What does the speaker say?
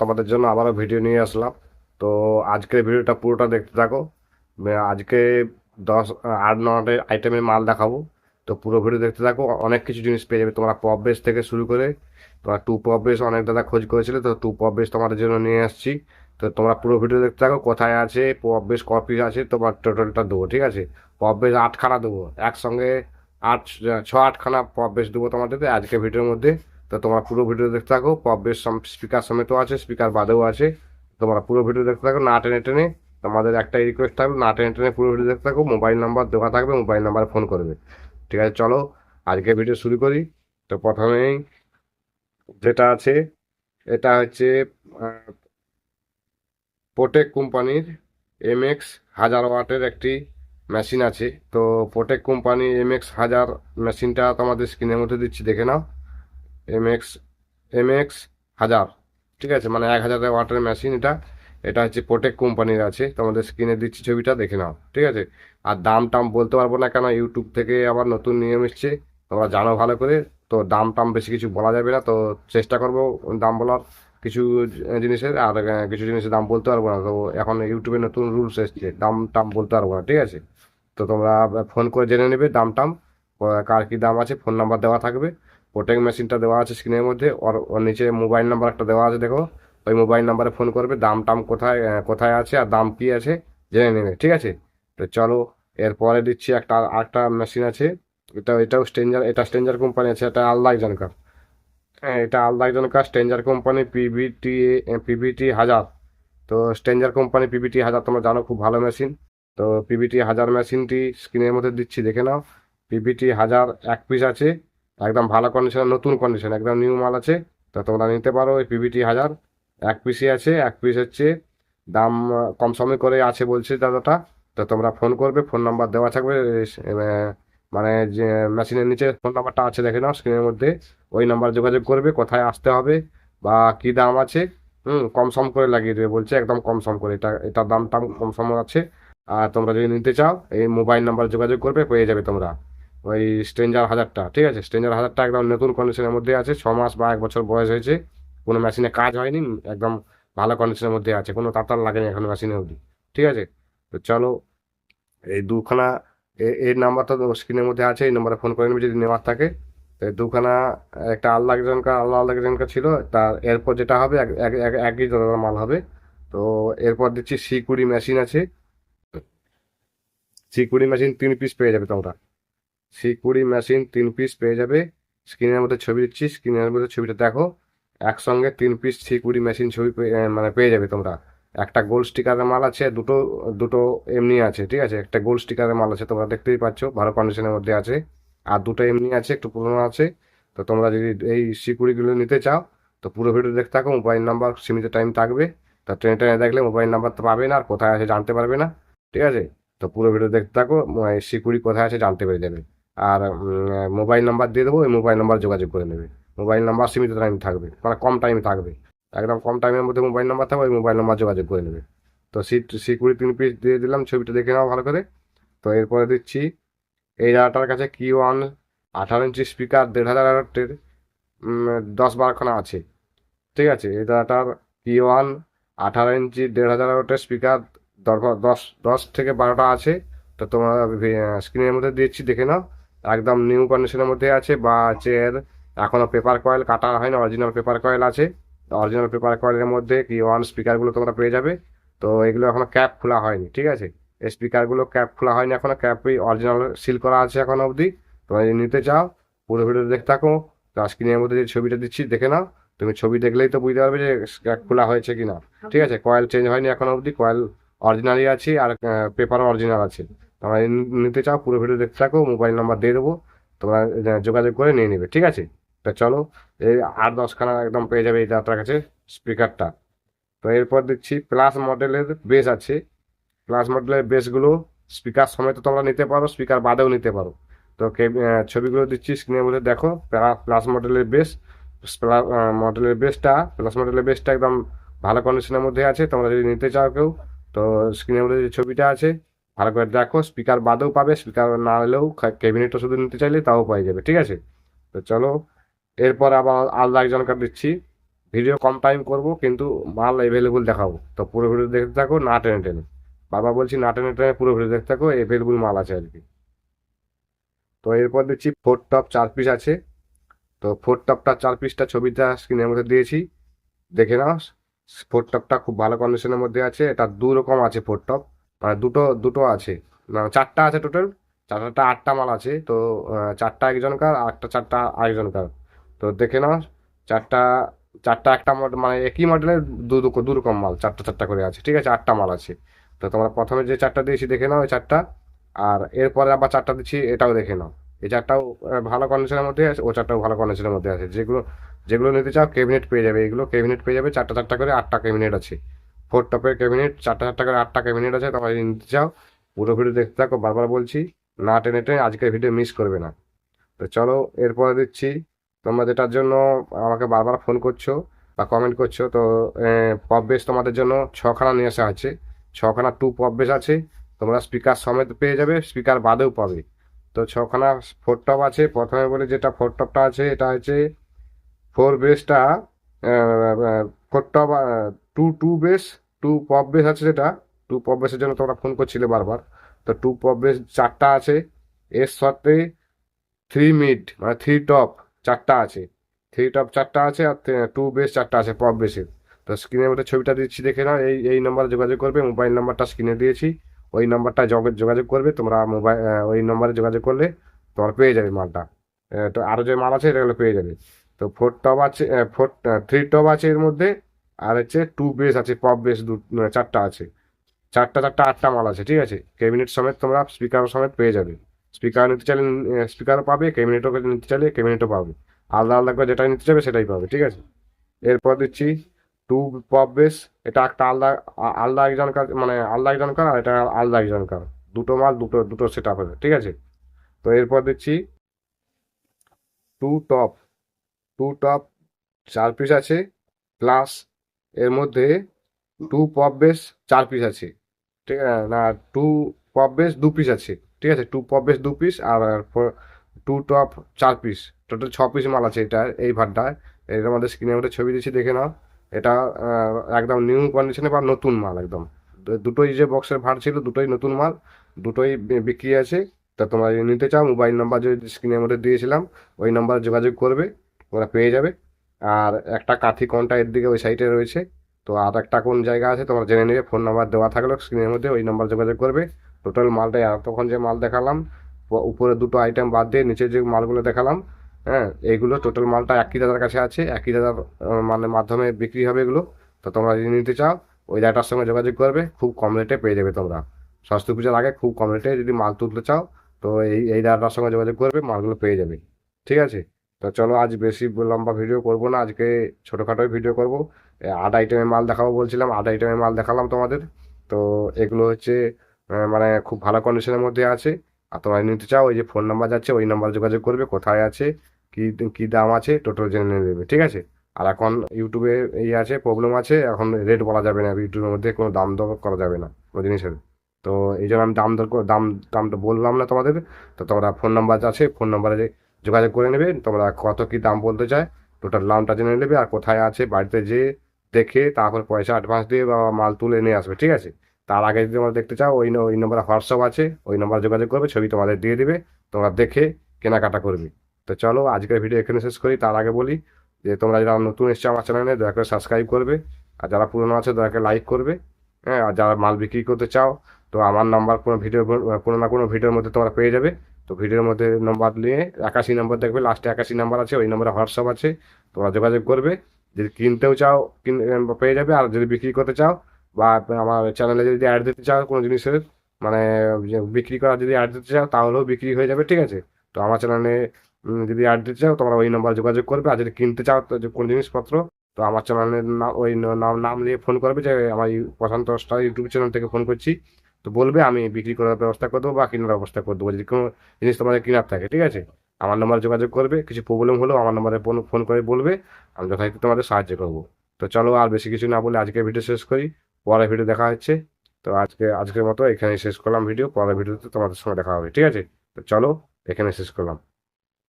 তোমাদের জন্য আবারও ভিডিও নিয়ে আসলাম। তো আজকের ভিডিওটা পুরোটা দেখতে থাকো। আজকে দশ, আট নটা আইটেমের মাল দেখাবো। তো পুরো ভিডিও দেখতে থাকো। অনেক কিছু জিনিস পেয়ে যাবে। তোমরা পপ বেস থেকে শুরু করে তোমরা টু পপ বেস অনেক দাদা খোঁজ করেছিলে, তো টু পপ বেস তোমাদের জন্য নিয়ে আসছি। তো তোমরা পুরো ভিডিও দেখতে থাকো। কোথায় আছে পপ বেস ক পিস আছে, তোমার টোটালটা দেবো, ঠিক আছে? পপ বেস আটখানা দেবো। একসঙ্গে আট, ছ, আটখানা পপ বেস দেবো তোমাদের আজকে ভিডিওর মধ্যে। তো তোমরা পুরো ভিডিও দেখতে থাকো, পপ বেস স্পিকার সমেতও আছে, স্পিকার বাদেও আছে। তোমরা পুরো ভিডিও দেখতে থাকো, না টেনে টেনে। তোমাদের একটাই রিকোয়েস্ট থাকবে, না টেনে টেনে পুরো ভিডিও দেখতে থাকো মোবাইল নাম্বার দেওয়া থাকবে মোবাইল নাম্বারে ফোন করবে। ঠিক আছে, চলো আজকে ভিডিও শুরু করি। তো প্রথমেই যেটা আছে, এটা হচ্ছে পোটেক কোম্পানির এম এক্স হাজার ওয়াটের একটি মেশিন আছে। তো পোটেক কোম্পানি এম এক্স হাজার মেশিনটা তোমাদের স্ক্রিনের মধ্যে দিচ্ছি, দেখে নাও। এম এক্স এম এক্স হাজার। ঠিক আছে? মানে এক হাজার ওয়াটের মেশিন এটা। এটা হচ্ছে পোটেক কোম্পানির আছে। তোমাদের স্ক্রিনে দিচ্ছি ছবিটা, দেখে নাও। ঠিক আছে? আর দাম টাম বলতে পারব না কেন ইউটিউব থেকে আবার নতুন নিয়ম এসছে। তোমরা জানো ভালো করে। তো দাম টাম বেশি কিছু বলা যাবে না। তো চেষ্টা করব দাম বলার কিছু জিনিসের। আর কিছু জিনিসের দাম বলতে পারব না। তো এখন ইউটিউবে নতুন রুলস এসছে। দাম টাম বলতে পারব না। ঠিক আছে? তো তোমরা ফোন করে জেনে নেবে দাম টাম। কার কি দাম আছে? ফোন নাম্বার দেওয়া থাকবে। প্রোটেক্ট মেশিনটা দেওয়া আছে স্ক্রিনের মধ্যে। ওর নিচে মোবাইল নাম্বার একটা দেওয়া আছে, দেখো। ওই মোবাইল নাম্বারে ফোন করবে, দাম টাম কোথায় কোথায় আছে আর দাম কী আছে, জেনে নেবে, ঠিক আছে? তো চলো, এরপরে দিচ্ছি একটা, আরেকটা মেশিন আছে। এটা, এটাও স্ট্রেঞ্জার এটা স্ট্রেঞ্জার কোম্পানি আছে, এটা আল্লাহ হ্যাঁ এটা আল্লাহ জানকার স্ট্রেঞ্জার কোম্পানি পিভিটি পিভিটি হাজার। তো স্ট্রেঞ্জার কোম্পানি পিভিটি হাজার, তোমরা জানো, খুব ভালো মেশিন তো পিভিটি হাজার মেশিনটি স্ক্রিনের মধ্যে দিচ্ছি, দেখে নাও। পিভিটি হাজার এক পিস আছে। একদম ভালো কন্ডিশন নতুন কন্ডিশন একদম নিউ মাল আছে। তো তোমরা নিতে পারো ওই পিভিটি হাজার। এক পিসই আছে, এক পিস হচ্ছে দাম কম সমে করে আছে বলছে দাদাটা। তো তোমরা ফোন করবে ফোন নাম্বার দেওয়া থাকবে মানে যে মেশিনের নিচে ফোন নাম্বারটা আছে, দেখে নাও স্ক্রিনের মধ্যে। ওই নাম্বার যোগাযোগ করবে, কোথায় আসতে হবে বা কি দাম আছে। হুম, কম সম করে লাগিয়ে দেবে বলছে, একদম কম সম করে। এটা এটার দাম টাম কম সম আছে। আর তোমরা যদি নিতে চাও, এই মোবাইল নাম্বার যোগাযোগ করবে, পেয়ে যাবে তোমরা। ওই স্ট্রেঞ্জার হাজারটা, ঠিক আছে? স্ট্রেঞ্জার হাজারটা একদম নতুন কন্ডিশনের মধ্যে আছে, ছ মাস বা এক বছর বয়স হয়েছে। কোনো মেশিনে কাজ হয়নি, একদম ভালো কন্ডিশনের মধ্যে আছে, কোনো তাতার লাগেনি এখন মেশিনে অবধি, ঠিক আছে? তো চলো, এই দুখানা এই নাম্বারটা তো স্ক্রিনের মধ্যে আছে, এই নাম্বারে ফোন করে নেবে যদি নেওয়ার থাকে। তো এই দুখানা, একটা আল্লাহ জনকার আল্লাহ আল্লাহ জনকার ছিল, তার এরপর যেটা হবে, এক- এক- এক- একই ধরনের মাল হবে। তো এরপর দিচ্ছি সিকুড়ি মেশিন আছে। সিকুড়ি মেশিন তিন পিস পেয়ে যাবে তোমরা। সিকুড়ি মেশিন তিন পিস পেয়ে যাবে। স্ক্রিনের মধ্যে ছবি দিচ্ছি স্ক্রিনের মধ্যে ছবিটা দেখো। একসঙ্গে তিন পিস সিকুড়ি মেশিন ছবি মানে পেয়ে যাবে তোমরা। একটা গোল স্টিকারের মাল আছে, দুটো দুটো এমনি আছে, ঠিক আছে? একটা গোল্ড স্টিকারের মাল আছে, তোমরা দেখতেই পাচ্ছ, ভালো কন্ডিশনের মধ্যে আছে। আর দুটো এমনি আছে, একটু পুরোনো আছে। তো তোমরা যদি এই সিকুড়িগুলো নিতে চাও, তো পুরো ভিডিও দেখতে থাকো মোবাইল নাম্বার সীমিত টাইম থাকবে। তো ট্রেনে ট্রেনে দেখলে মোবাইল নাম্বার তো পাবে না, আর কোথায় আছে জানতে পারবে না, ঠিক আছে? তো পুরো ভিডিও দেখতে থাকো সিকুড়ি কোথায় আছে জানতে পেরে যাবে। আর মোবাইল নাম্বার দিয়ে দেবো, ওই মোবাইল নাম্বার যোগাযোগ করে নেবে। মোবাইল নাম্বার সীমিত টাইম থাকবে মানে কম টাইম থাকবে। একদম কম টাইমের মধ্যে মোবাইল নাম্বার থাকবে, ওই মোবাইল নাম্বার যোগাযোগ করে নেবে। তো সিট সিকিউরি তিন পিস দিয়ে দিলাম, ছবিটা দেখে নাও ভালো করে। তো এরপরে দিচ্ছি, এই দাদাটার কাছে কি ওয়ান আঠারো ইঞ্চি স্পিকার দেড় হাজার আটের দশ বারোখানা আছে। ঠিক আছে, এই দাদাটার কি ওয়ান আঠারো ইঞ্চি দেড় হাজার আটের স্পিকার দশ দশ থেকে বারোটা আছে। তো তোমার স্ক্রিনের মধ্যে দিচ্ছি, দেখে নাও। একদম নিউ কন্ডিশনের মধ্যে আছে বা হচ্ছে এর এখনও পেপার কয়েল কাটা হয়নি অরিজিনাল পেপার কয়েল আছে। অরিজিনাল পেপার কয়েলের মধ্যে কি ওয়ান স্পিকারগুলো তোমরা পেয়ে যাবে। তো এগুলো এখনও ক্যাপ খোলা হয়নি ঠিক আছে? এই স্পিকারগুলো ক্যাপ খোলা হয়নি এখনও ক্যাপই অরিজিনাল সিল করা আছে এখনও অবধি। তোমরা যদি নিতে চাও পুরো ভিডিও দেখতে থাকো। তো স্ক্রিনের মধ্যে যে ছবিটা দিচ্ছি দেখে নাও। তুমি ছবি দেখলেই তো বুঝতে পারবে যে ক্যাপ খোলা হয়েছে কি না ঠিক আছে কয়েল চেঞ্জ হয়নি এখনও অবধি কয়েল অরিজিনালই আছে আর পেপারও অরিজিনাল আছে। তোমরা নিতে চাও, পুরো ভিডিও দেখতে থাকো, মোবাইল নাম্বার দিয়ে দেবো। তোমরা যোগাযোগ করে নিয়ে নেবে, ঠিক আছে? তো চলো, এই আট দশখানা একদম পেয়ে যাবে এই যাত্রার কাছে স্পিকারটা তো এরপর দেখছি প্লাস মডেলের বেস আছে। প্লাস মডেলের বেসগুলো স্পিকার সমেত তোমরা নিতে পারো স্পিকার বাদেও নিতে পারো। তো ছবিগুলো দিচ্ছি স্ক্রিনের মধ্যে দেখো প্লাস মডেলের বেস মডেলের বেসটা প্লাস মডেলের বেসটা একদম ভালো কন্ডিশনের মধ্যে আছে, তোমরা যদি নিতে চাও কেউ, তো স্ক্রিনের মধ্যে যে ছবিটা আছে ভালো করে দেখো স্পিকার বাদেও পাবে স্পিকার না হলেও ক্যাবিনেটটা শুধু নিতে চাইলে তাও পাওয়া যাবে, ঠিক আছে? তো চলো, এরপর আবার আলাদা একজনকে দিচ্ছি। ভিডিও কম টাইম করব, কিন্তু মাল অ্যাভেলেবল দেখাবো। তো পুরো ভিডিও দেখতে থাকো, না টেনে টেনে। বাবা বলছি, না টেনে টেনে পুরো ভিডিও দেখতে থাকো অ্যাভেলেবল মাল আছে আর কি। তো এরপর দিচ্ছি ফোর টপ চার পিস আছে। তো ফোর টপটা চার পিসটা ছবিটা স্ক্রিনের মধ্যে দিয়েছি। দেখে নাও ফোর টপটা খুব ভালো কন্ডিশনের মধ্যে আছে, এটা দু রকম আছে ফোর টপ দুটো দুটো আছে। না, চারটা আছে টোটাল চারটা, আটটা মাল আছে। তো চারটা একজনকার একটা চারটা আরেকজনকার। তো দেখে নাও, চারটা চারটা একটা মানে একই মডেলের দু- দু রকম মাল, চারটা চারটা করে আছে। ঠিক আছে, আটটা মাল আছে। তো তোমরা প্রথমে যে চারটা দিয়েছি, দেখে নাও ওই চারটা। আর এরপরে আবার চারটা দিচ্ছি, এটাও দেখে নাও। এই চারটাও ভালো কন্ডিশনের মধ্যে আছে, ও চারটাও ভালো কন্ডিশনের মধ্যে আছে। যেগুলো যেগুলো নিতে চাও ক্যাবিনেট পেয়ে যাবে। এগুলো ক্যাবিনেট পেয়ে যাবে, চারটা চারটা করে আটটা ক্যাবিনেট আছে। ফোর টপের ক্যাবিনেট চারটা চারটা করে আটটা ক্যাবিনেট আছে, তোমরা যদি নিতে চাও, পুরো ভিডিও দেখতে থাকো, বারবার বলছি, না টেনে টেনে আজকের ভিডিও মিস করবে না। তো চলো, এরপরে দিচ্ছি, তোমরা যেটার জন্য আমাকে বারবার ফোন করছ বা কমেন্ট করছ, তো পপ বেস তোমাদের জন্য ছখানা নিয়ে আসা আছে। ছখানা টু পপ বেস আছে, তোমরা স্পিকার সমেত পেয়ে যাবে স্পিকার বাদেও পাবে। তো ছখানা ফোর টপ আছে, প্রথমে বলে যেটা ফোর টপটা আছে, এটা হচ্ছে ফোর বেসটা top two two base two pop base আছে যেটা টু পপ বেসের জন্য তোমরা ফোন করছিলে বারবার। তো টু পপ বেস চারটা আছে। এর সাথে থ্রি মিড মানে থ্রি টপ চারটা আছে। থ্রি টপ চারটা আছে আর টু বেস চারটা আছে পপ বেসের তো স্ক্রিনের মধ্যে ছবিটা দিচ্ছি দেখে নাও। এই এই নম্বরে যোগাযোগ করবে মোবাইল নাম্বারটা স্ক্রিনে দিয়েছি। ওই নাম্বারটা যোগাযোগ করবে, তোমরা মোবাইল ওই নম্বরে যোগাযোগ করলে তোমরা পেয়ে যাবে মালটা। তো আরও যে মাল আছে এগুলো পেয়ে যাবে। তো ফোর টপ আছে ফোর থ্রি টপ আছে এর মধ্যে, আর হচ্ছে টু বেস আছে পপ বেস দু মানে চারটা আছে। চারটা চারটা, আটটা মাল আছে, ঠিক আছে? ক্যাবিনেট সমেত তোমরা স্পিকার সমেত পেয়ে যাবে। স্পিকার নিতে চাইলে স্পিকারও পাবে ক্যাবিনেটও নিতে চাইলে ক্যাবিনেটও পাবে। আলাদা আলাদা করে যেটা নিতে চাইবে সেটাই পাবে, ঠিক আছে? এরপর দিচ্ছি টু পপ বেস এটা একটা আলাদা আলাদা একজনকার মানে আলাদা একজনকার আর এটা আলাদা একজনকার দুটো মাল, দুটো দুটো সেট আপ হবে, ঠিক আছে? তো এরপর দিচ্ছি টু টপ টু টপ চার পিস আছে প্লাস এর মধ্যে টু পপ বেস চার পিস আছে। ঠিক আছে না টু পপ বেস দু পিস আছে। ঠিক আছে টু পপ বেস দু পিস আর টু টপ চার পিস টোটাল ছ পিস মাল আছে এটা, এই ভাতটায় এটা আমাদের স্ক্রিনের মধ্যে ছবি দিচ্ছি, দেখে নাও। এটা একদম নিউ কন্ডিশনে বা নতুন মাল একদম। দুটোই যে বক্সের ভাড় ছিল, দুটোই নতুন মাল, দুটোই বিক্রি আছে। তা তোমরা নিতে চাও মোবাইল নাম্বার যদি স্ক্রিনের মধ্যে দিয়েছিলাম, ওই নাম্বারে যোগাযোগ করবে। তোমরা পেয়ে যাবে। আর একটা কাঠি কোনটা এর দিকে ওই সাইডে রয়েছে, তো আর একটা কোন জায়গা আছে তোমরা জেনে নেবে ফোন নাম্বার দেওয়া থাকল স্ক্রিনের মধ্যে ওই নাম্বার যোগাযোগ করবে। টোটাল মালটাই তখন যে মাল দেখালাম উপরে দুটো আইটেম বাদ দিয়ে নিচে যে মালগুলো দেখালাম হ্যাঁ এইগুলো টোটাল মালটা একই দাদার কাছে আছে, একই দাদার মানে মাধ্যমে বিক্রি হবে এগুলো। তো তোমরা যদি নিতে চাও, ওই দাদার সঙ্গে যোগাযোগ করবে, খুব কম রেটে পেয়ে যাবে তোমরা। সরস্বতী পুজোর আগে খুব কম রেটে যদি মাল তুলতে চাও, তো এই এই দাদার সঙ্গে যোগাযোগ করবে, মালগুলো পেয়ে যাবে। ঠিক আছে? তো চলো আজ বেশি লম্বা ভিডিও করব না, আজকে ছোটোখাটোই ভিডিও করব। আট আইটেমের মাল দেখাবো বলছিলাম আট আইটেমের মাল দেখালাম তোমাদের। তো এগুলো হচ্ছে মানে খুব ভালো কন্ডিশনের মধ্যে আছে। আর তোমরা নিতে চাও, ওই যে ফোন নাম্বার যাচ্ছে, ওই নাম্বার যোগাযোগ করবে, কোথায় আছে, কি কি দাম আছে টোটাল জেনে নেবে, ঠিক আছে? আর এখন ইউটিউবে এই আছে প্রবলেম আছে, এখন রেট বলা যাবে না ইউটিউবের মধ্যে কোনো দাম দর করা যাবে না, কোনো জিনিসের। তো এই জন্য আমি দাম দর দাম, দামটা বললাম না তোমাদের, তো তোমরা ফোন নাম্বার আছে ফোন নাম্বারে যোগাযোগ করে নেবে, তোমরা কত কি দাম বলতে চায়, টোটাল দামটা জেনে নেবে আর কোথায় আছে, বাড়িতে যে দেখে তারপর পয়সা অ্যাডভান্স দিয়ে বা মাল তুলে নিয়ে আসবে, ঠিক আছে? তার আগে যদি তোমরা দেখতে চাও, ওই ওই নম্বরে হোয়াটসঅ্যাপ আছে, ওই নাম্বার যোগাযোগ করবে, ছবি তোমাদের দিয়ে দিবে, তোমরা দেখে কেনাকাটা করবে। তো চলো, আজকের ভিডিও এখানে শেষ করি, তার আগে বলি যে তোমরা যারা নতুন এসছো আমার চ্যানেলে, দয়া করে সাবস্ক্রাইব করবে, আর যারা পুরনো আছে, দয়া করে লাইক করবে হ্যাঁ আর যারা মাল বিক্রি করতে চাও, তো আমার নাম্বার কোনো ভিডিও কোনো না কোনো ভিডিওর মধ্যে তোমরা পেয়ে যাবে। তো ভিডিওর মধ্যে নাম্বার নিয়ে একাশি নাম্বার দেখবে লাস্টে একাশি নাম্বার আছে, ওই নম্বরে হোয়াটসঅ্যাপ আছে, তোমরা যোগাযোগ করবে। যদি কিনতেও চাও পেয়ে যাবে, আর যদি বিক্রি করতে চাও, বা আমার চ্যানেলে যদি অ্যাড দিতে চাও কোনো জিনিসের মানে বিক্রি করা যদি অ্যাড দিতে চাও, তাহলেও বিক্রি হয়ে যাবে, ঠিক আছে? তো আমার চ্যানেলে যদি অ্যাড দিতে চাও, তোমরা ওই নাম্বার যোগাযোগ করবে, আর যদি কিনতে চাও কোনো জিনিসপত্র, তো আমার চ্যানেলের নাম ওই নাম নাম নিয়ে ফোন করবে, যে আমার প্রশান্ত স্টার ইউটিউব চ্যানেল থেকে ফোন করছি। তো বলবে, আমি বিক্রি করার ব্যবস্থা করে দেবো বা কেনার ব্যবস্থা করে দেবো। যদি কোনো জিনিস তোমাদের কেনার থাকে, ঠিক আছে? আমার নম্বরে যোগাযোগ করবে, কিছু প্রবলেম হলেও আমার নম্বরে ফোন করে বলবে, আমি যথাযথ তোমাদের সাহায্য করব। তো চলো, আর বেশি কিছু না বলে আজকে ভিডিও শেষ করি। পরে ভিডিও দেখা হচ্ছে। তো আজকে, আজকের মতো এখানে শেষ করলাম ভিডিও পরের ভিডিওতে তোমাদের সঙ্গে দেখা হবে, ঠিক আছে? তো চলো এখানে শেষ করলাম।